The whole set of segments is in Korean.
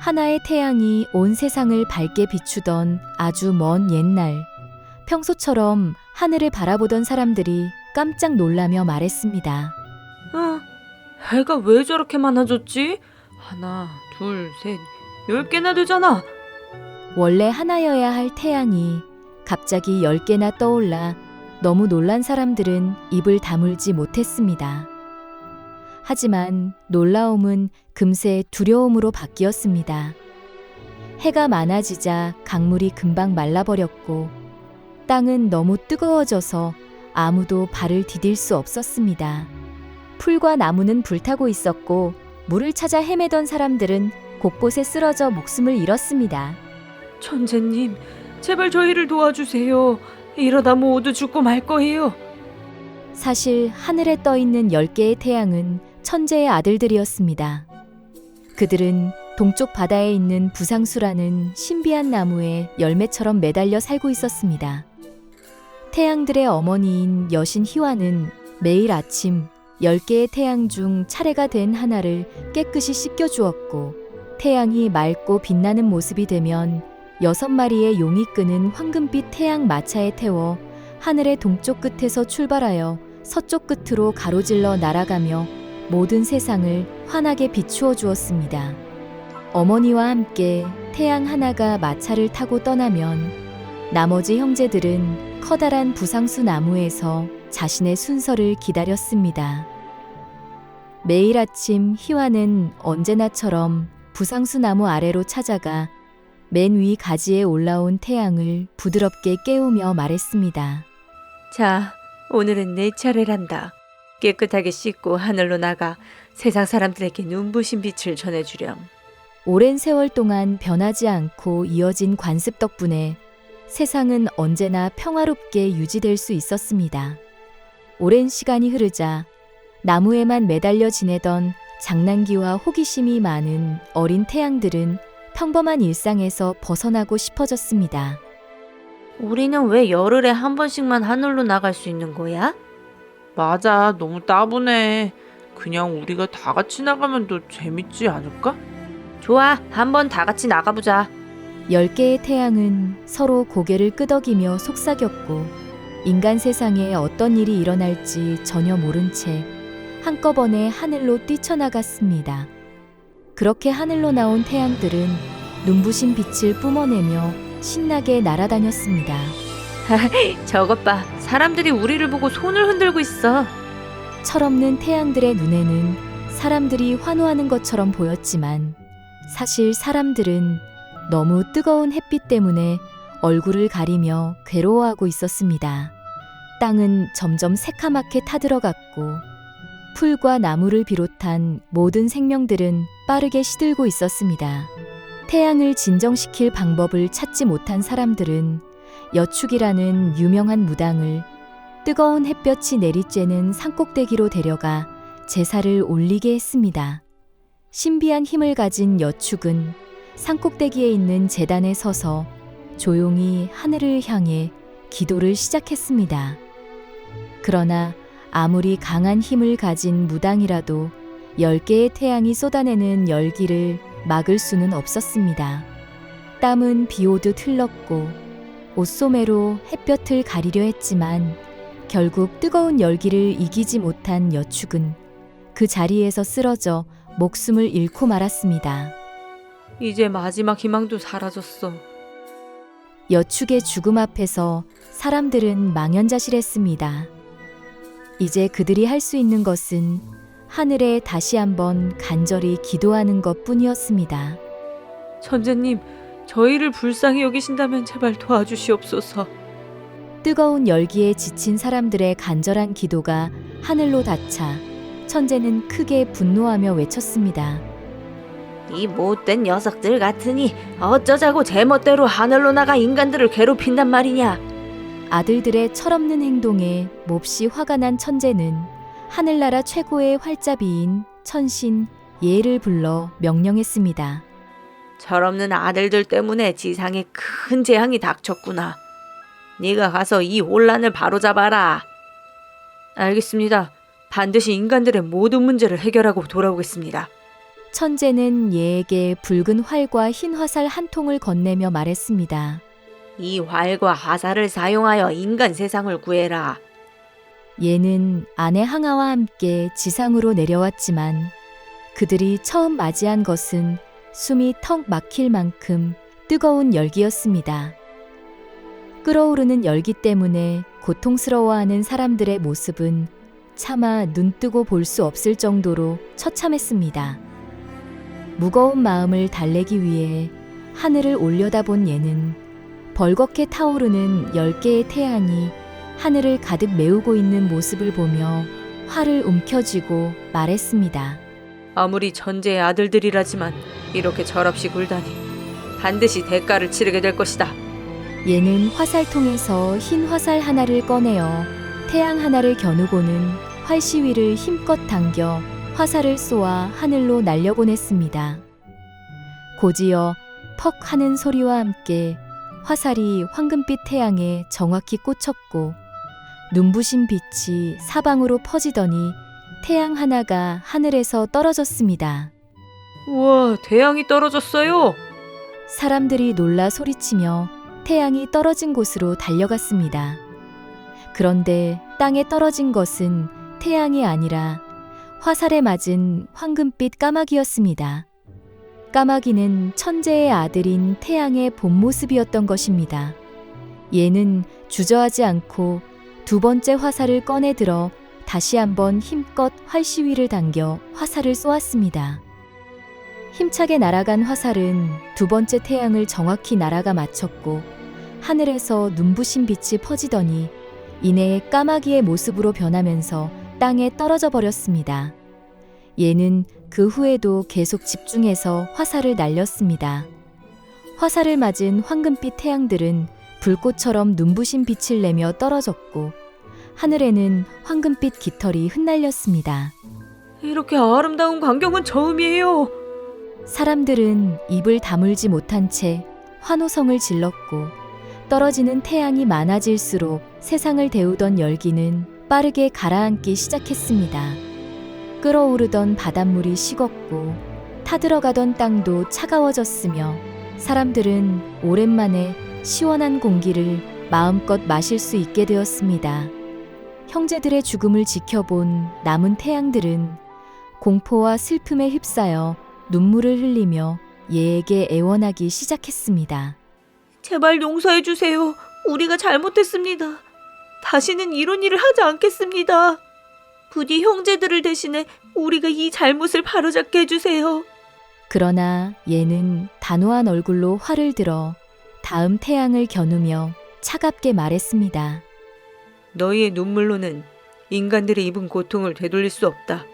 하나의 태양이 온 세상을 밝게 비추던 아주 먼 옛날. 평소처럼 하늘을 바라보던 사람들이 깜짝 놀라며 말했습니다. 어, 해가 왜 저렇게 많아졌지? 하나, 둘, 셋, 열 개나 되잖아. 원래 하나여야 할 태양이 갑자기 열 개나 떠올라 너무 놀란 사람들은 입을 다물지 못했습니다. 하지만 놀라움은 금세 두려움으로 바뀌었습니다. 해가 많아지자 강물이 금방 말라버렸고 땅은 너무 뜨거워져서 아무도 발을 디딜 수 없었습니다. 풀과 나무는 불타고 있었고 물을 찾아 헤매던 사람들은 곳곳에 쓰러져 목숨을 잃었습니다. 천재님, 제발 저희를 도와주세요. 이러다 모두 죽고 말 거예요. 사실 하늘에 떠 있는 10개의 태양은 천재의 아들들이었습니다. 그들은 동쪽 바다에 있는 부상수라는 신비한 나무에 열매처럼 매달려 살고 있었습니다. 태양들의 어머니인 여신 희화는 매일 아침 10개의 태양 중 차례가 된 하나를 깨끗이 씻겨 주었고 태양이 맑고 빛나는 모습이 되면 여섯 마리의 용이 끄는 황금빛 태양 마차에 태워 하늘의 동쪽 끝에서 출발하여 서쪽 끝으로 가로질러 날아가며 모든 세상을 환하게 비추어 주었습니다. 어머니와 함께 태양 하나가 마차를 타고 떠나면 나머지 형제들은 커다란 부상수 나무에서 자신의 순서를 기다렸습니다. 매일 아침 희화는 언제나처럼 부상수 나무 아래로 찾아가 맨 위 가지에 올라온 태양을 부드럽게 깨우며 말했습니다. 자, 오늘은 내 차례란다. 깨끗하게 씻고 하늘로 나가 세상 사람들에게 눈부신 빛을 전해주렴. 오랜 세월 동안 변하지 않고 이어진 관습 덕분에 세상은 언제나 평화롭게 유지될 수 있었습니다. 오랜 시간이 흐르자 나무에만 매달려 지내던 장난기와 호기심이 많은 어린 태양들은 평범한 일상에서 벗어나고 싶어졌습니다. 우리는 왜 열흘에 한 번씩만 하늘로 나갈 수 있는 거야? 맞아, 너무 따분해. 그냥 우리가 다 같이 나가면 더 재밌지 않을까? 좋아, 한번 다 같이 나가보자. 열 개의 태양은 서로 고개를 끄덕이며 속삭였고 인간 세상에 어떤 일이 일어날지 전혀 모른 채 한꺼번에 하늘로 뛰쳐나갔습니다. 그렇게 하늘로 나온 태양들은 눈부신 빛을 뿜어내며 신나게 날아다녔습니다. 저것 봐, 사람들이 우리를 보고 손을 흔들고 있어. 철없는 태양들의 눈에는 사람들이 환호하는 것처럼 보였지만 사실 사람들은 너무 뜨거운 햇빛 때문에 얼굴을 가리며 괴로워하고 있었습니다. 땅은 점점 새카맣게 타들어갔고 풀과 나무를 비롯한 모든 생명들은 빠르게 시들고 있었습니다. 태양을 진정시킬 방법을 찾지 못한 사람들은 여축이라는 유명한 무당을 뜨거운 햇볕이 내리쬐는 산꼭대기로 데려가 제사를 올리게 했습니다. 신비한 힘을 가진 여축은 산꼭대기에 있는 재단에 서서 조용히 하늘을 향해 기도를 시작했습니다. 그러나 아무리 강한 힘을 가진 무당이라도 열 개의 태양이 쏟아내는 열기를 막을 수는 없었습니다. 땀은 비 오듯 흘렀고 옷소매로 햇볕을 가리려 했지만 결국 뜨거운 열기를 이기지 못한 여축은 그 자리에서 쓰러져 목숨을 잃고 말았습니다. 이제 마지막 희망도 사라졌어. 여축의 죽음 앞에서 사람들은 망연자실했습니다. 이제 그들이 할 수 있는 것은 하늘에 다시 한번 간절히 기도하는 것 뿐이었습니다. 천재님, 저희를 불쌍히 여기신다면 제발 도와주시옵소서. 뜨거운 열기에 지친 사람들의 간절한 기도가 하늘로 닿자 천재는 크게 분노하며 외쳤습니다. 이 못된 녀석들 같으니 어쩌자고 제멋대로 하늘로 나가 인간들을 괴롭힌단 말이냐. 아들들의 철없는 행동에 몹시 화가 난 천재는 하늘나라 최고의 활자비인 천신 예를 불러 명령했습니다. 철없는 아들들 때문에 지상에 큰 재앙이 닥쳤구나. 네가 가서 이 혼란을 바로잡아라. 알겠습니다. 반드시 인간들의 모든 문제를 해결하고 돌아오겠습니다. 천재는 예에게 붉은 활과 흰 화살 한 통을 건네며 말했습니다. 이 활과 화살을 사용하여 인간 세상을 구해라. 예는 아내 항아와 함께 지상으로 내려왔지만 그들이 처음 맞이한 것은 숨이 턱 막힐 만큼 뜨거운 열기였습니다. 끓어오르는 열기 때문에 고통스러워하는 사람들의 모습은 차마 눈뜨고 볼 수 없을 정도로 처참했습니다. 무거운 마음을 달래기 위해 하늘을 올려다본 얘는 벌겋게 타오르는 열 개의 태양이 하늘을 가득 메우고 있는 모습을 보며 화를 움켜쥐고 말했습니다. 아무리 천재의 아들들이라지만 이렇게 철없이 굴다니 반드시 대가를 치르게 될 것이다. 얘는 화살통에서 흰 화살 하나를 꺼내어 태양 하나를 겨누고는 활시위를 힘껏 당겨 화살을 쏘아 하늘로 날려보냈습니다. 고지어 퍽 하는 소리와 함께 화살이 황금빛 태양에 정확히 꽂혔고 눈부신 빛이 사방으로 퍼지더니 태양 하나가 하늘에서 떨어졌습니다. 우와, 태양이 떨어졌어요. 사람들이 놀라 소리치며 태양이 떨어진 곳으로 달려갔습니다. 그런데 땅에 떨어진 것은 태양이 아니라 화살에 맞은 황금빛 까마귀였습니다. 까마귀는 천재의 아들인 태양의 본 모습이었던 것입니다. 얘는 주저하지 않고 두 번째 화살을 꺼내 들어 다시 한번 힘껏 활시위를 당겨 화살을 쏘았습니다. 힘차게 날아간 화살은 두 번째 태양을 정확히 날아가 맞췄고 하늘에서 눈부신 빛이 퍼지더니 이내 까마귀의 모습으로 변하면서 땅에 떨어져 버렸습니다. 얘는 그 후에도 계속 집중해서 화살을 날렸습니다. 화살을 맞은 황금빛 태양들은 불꽃처럼 눈부신 빛을 내며 떨어졌고 하늘에는 황금빛 깃털이 흩날렸습니다. 이렇게 아름다운 광경은 처음이에요. 사람들은 입을 다물지 못한 채 환호성을 질렀고 떨어지는 태양이 많아질수록 세상을 데우던 열기는 빠르게 가라앉기 시작했습니다. 끓어오르던 바닷물이 식었고 타들어가던 땅도 차가워졌으며 사람들은 오랜만에 시원한 공기를 마음껏 마실 수 있게 되었습니다. 형제들의 죽음을 지켜본 남은 태양들은 공포와 슬픔에 휩싸여 눈물을 흘리며 얘에게 애원하기 시작했습니다. 제발 용서해 주세요. 우리가 잘못했습니다. 다시는 이런 일을 하지 않겠습니다. 부디 형제들을 대신해 우리가 이 잘못을 바로잡게 해주세요. 그러나 얘는 단호한 얼굴로 활을 들어 다음 태양을 겨누며 차갑게 말했습니다. 너희의 눈물로는 인간들이 입은 고통을 되돌릴 수 없다.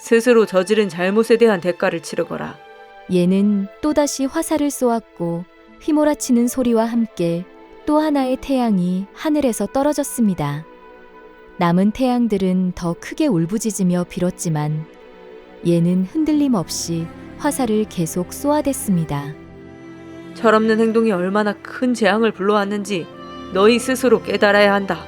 스스로 저지른 잘못에 대한 대가를 치르거라. 얘는 또다시 화살을 쏘았고 휘몰아치는 소리와 함께 또 하나의 태양이 하늘에서 떨어졌습니다. 남은 태양들은 더 크게 울부짖으며 빌었지만 얘는 흔들림 없이 화살을 계속 쏘아댔습니다. 철없는 행동이 얼마나 큰 재앙을 불러왔는지 너희 스스로 깨달아야 한다.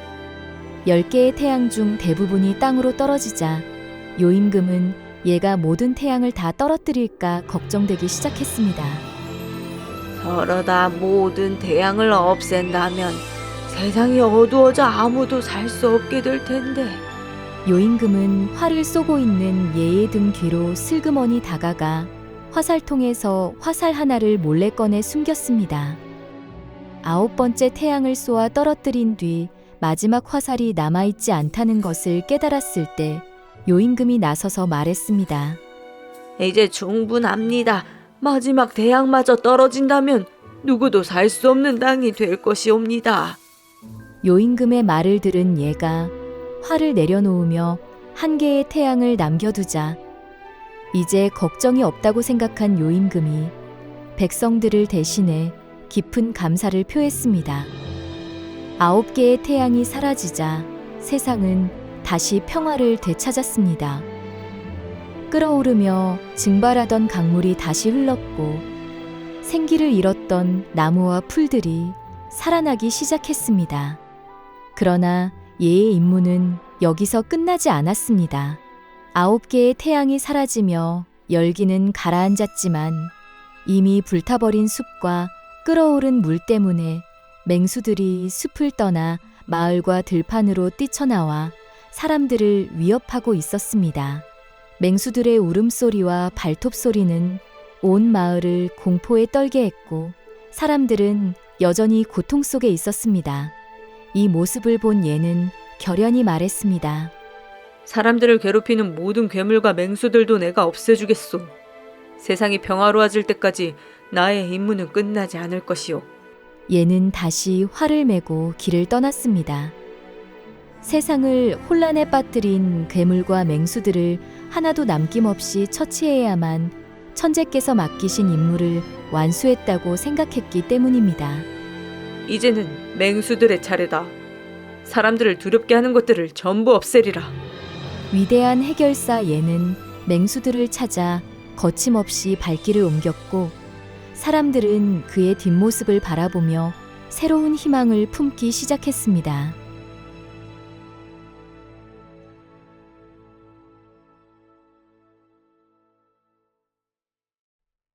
열 개의 태양 중 대부분이 땅으로 떨어지자 요임금은 얘가 모든 태양을 다 떨어뜨릴까 걱정되기 시작했습니다. 저러다 모든 태양을 없앤다면 세상이 어두워져 아무도 살 수 없게 될 텐데. 요임금은 활을 쏘고 있는 얘의 등 뒤로 슬그머니 다가가 화살통에서 화살 하나를 몰래 꺼내 숨겼습니다. 아홉 번째 태양을 쏘아 떨어뜨린 뒤 마지막 화살이 남아있지 않다는 것을 깨달았을 때 요임금이 나서서 말했습니다. 이제 충분합니다. 마지막 태양마저 떨어진다면 누구도 살 수 없는 땅이 될 것이옵니다. 요임금의 말을 들은 얘가 활을 내려놓으며 한 개의 태양을 남겨두자 이제 걱정이 없다고 생각한 요임금이 백성들을 대신해 깊은 감사를 표했습니다. 아홉 개의 태양이 사라지자 세상은 다시 평화를 되찾았습니다. 끓어오르며 증발하던 강물이 다시 흘렀고 생기를 잃었던 나무와 풀들이 살아나기 시작했습니다. 그러나 예의 임무는 여기서 끝나지 않았습니다. 아홉 개의 태양이 사라지며 열기는 가라앉았지만 이미 불타버린 숲과 끓어오른 물 때문에 맹수들이 숲을 떠나 마을과 들판으로 뛰쳐나와 사람들을 위협하고 있었습니다. 맹수들의 울음소리와 발톱 소리는 온 마을을 공포에 떨게 했고 사람들은 여전히 고통 속에 있었습니다. 이 모습을 본 예는 결연히 말했습니다. 사람들을 괴롭히는 모든 괴물과 맹수들도 내가 없애주겠소. 세상이 평화로워질 때까지 나의 임무는 끝나지 않을 것이오. 얘는 다시 활을 메고 길을 떠났습니다. 세상을 혼란에 빠뜨린 괴물과 맹수들을 하나도 남김없이 처치해야만 천재께서 맡기신 임무를 완수했다고 생각했기 때문입니다. 이제는 맹수들의 차례다. 사람들을 두렵게 하는 것들을 전부 없애리라. 위대한 해결사 얘는 맹수들을 찾아 거침없이 발길을 옮겼고 사람들은 그의 뒷모습을 바라보며 새로운 희망을 품기 시작했습니다.